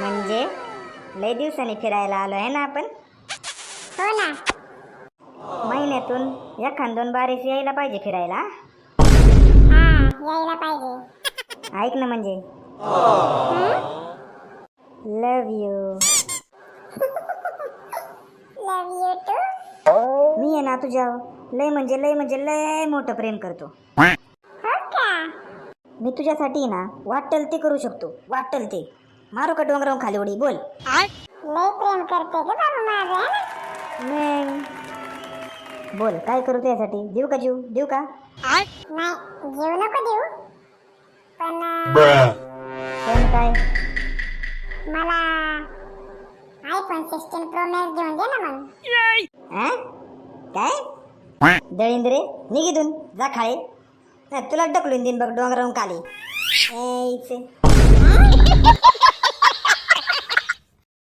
म्हणजे लय दिवसांनी फिरायला आलो आहे ना आपण? हो ना. महिन्यातून एखाद दोन बारीस यायला पाहिजे फिरायला. हा यायला पाहिजे. ऐक ना म्हणजे? Love you love you too मी आहे ना तुझ्या लय म्हणजे लय म्हणजे लय मोठं प्रेम करतो. हो का? मी तुझ्यासाठी ना वाटेल ते करू शकतो वाटेल ते मारू का डोंगरावून खाली उडी? बोल. लय प्रेम करते ग बाबा माझं है ना? मग? बोल काय करू त्यासाठी? देऊ का जीव? देऊ का? नाही जीव नको देऊ. पण अं. पण काय? मला आयफोन सिक्स्टीन प्रो मॅक्स घेऊन दे ना मग? काय? दळिंद्रे निघितून जा खाळे नाही, तुला ढकलून देईन बघ डोंगरावून खाली. ए, इथे.